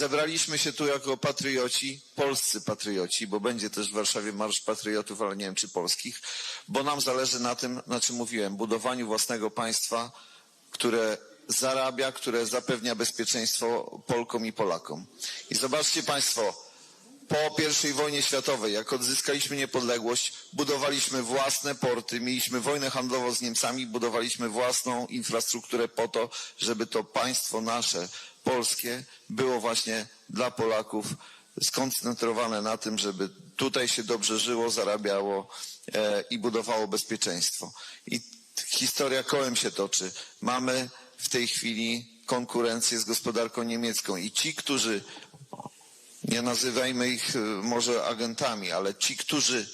Zebraliśmy się tu jako patrioci, polscy patrioci, bo będzie też w Warszawie Marsz Patriotów, ale nie wiem czy polskich, bo nam zależy na tym, na czym mówiłem, budowaniu własnego państwa, które zarabia, które zapewnia bezpieczeństwo Polkom i Polakom. I zobaczcie Państwo, po I wojnie światowej, jak odzyskaliśmy niepodległość, budowaliśmy własne porty, mieliśmy wojnę handlową z Niemcami, budowaliśmy własną infrastrukturę po to, żeby to państwo nasze, polskie, było właśnie dla Polaków skoncentrowane na tym, żeby tutaj się dobrze żyło, zarabiało e, i budowało bezpieczeństwo. I historia kołem się toczy. Mamy w tej chwili konkurencję z gospodarką niemiecką i ci, którzy nie nazywajmy ich e, może agentami, ale ci, którzy,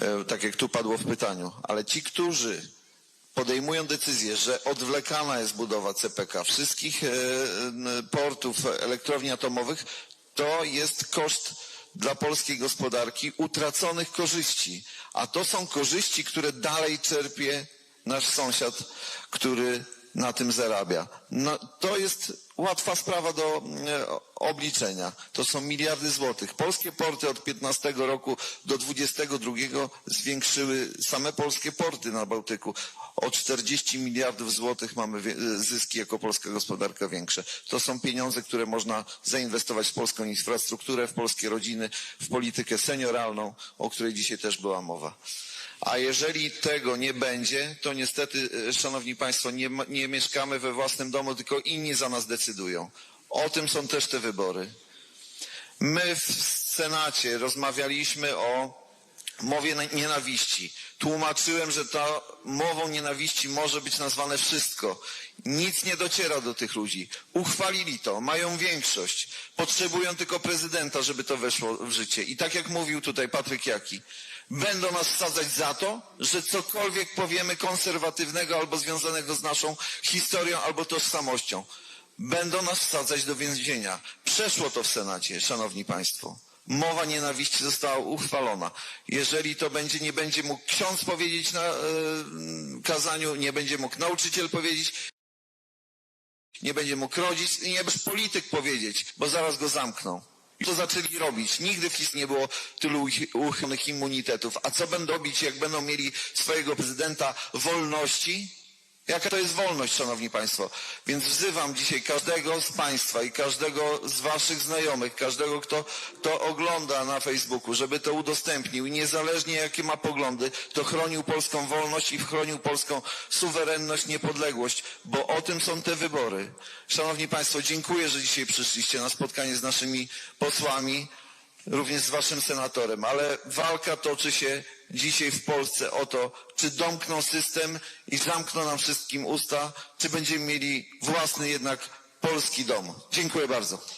e, tak jak tu padło w pytaniu, ale ci, którzy podejmują decyzję, że odwlekana jest budowa CPK, wszystkich e, portów, elektrowni atomowych, to jest koszt dla polskiej gospodarki utraconych korzyści. A to są korzyści, które dalej czerpie nasz sąsiad, który na tym zarabia. No, to jest łatwa sprawa do e, obliczenia. To są miliardy złotych. Polskie porty od 15 roku do 22 zwiększyły same polskie porty na Bałtyku. O 40 miliardów złotych mamy wie- zyski jako polska gospodarka większe. To są pieniądze, które można zainwestować w polską infrastrukturę, w polskie rodziny, w politykę senioralną, o której dzisiaj też była mowa. A jeżeli tego nie będzie, to niestety, e, szanowni państwo, nie, nie mieszkamy we własnym domu, tylko inni za nas decydują. O tym są też te wybory. My w Senacie rozmawialiśmy o mowie na- nienawiści. Tłumaczyłem, że ta mową nienawiści może być nazwane wszystko. Nic nie dociera do tych ludzi. Uchwalili to, mają większość. Potrzebują tylko prezydenta, żeby to weszło w życie. I tak jak mówił tutaj Patryk Jaki, będą nas wsadzać za to, że cokolwiek powiemy konserwatywnego albo związanego z naszą historią albo tożsamością. Będą nas wsadzać do więzienia. Przeszło to w Senacie, szanowni państwo. Mowa nienawiści została uchwalona. Jeżeli to będzie, nie będzie mógł ksiądz powiedzieć na e, kazaniu, nie będzie mógł nauczyciel powiedzieć, nie będzie mógł rodzic, nie będzie polityk powiedzieć, bo zaraz go zamkną. To zaczęli robić. Nigdy w historii nie było tylu uch- uchylonych immunitetów. A co będą robić, jak będą mieli swojego prezydenta wolności? Jaka to jest wolność, szanowni państwo? Więc wzywam dzisiaj każdego z państwa i każdego z waszych znajomych, każdego, kto to ogląda na Facebooku, żeby to udostępnił i niezależnie jakie ma poglądy, to chronił polską wolność i chronił polską suwerenność, niepodległość, bo o tym są te wybory. Szanowni państwo, dziękuję, że dzisiaj przyszliście na spotkanie z naszymi posłami również z waszym senatorem, ale walka toczy się dzisiaj w Polsce o to, czy domkną system i zamkną nam wszystkim usta, czy będziemy mieli własny jednak polski dom. Dziękuję bardzo.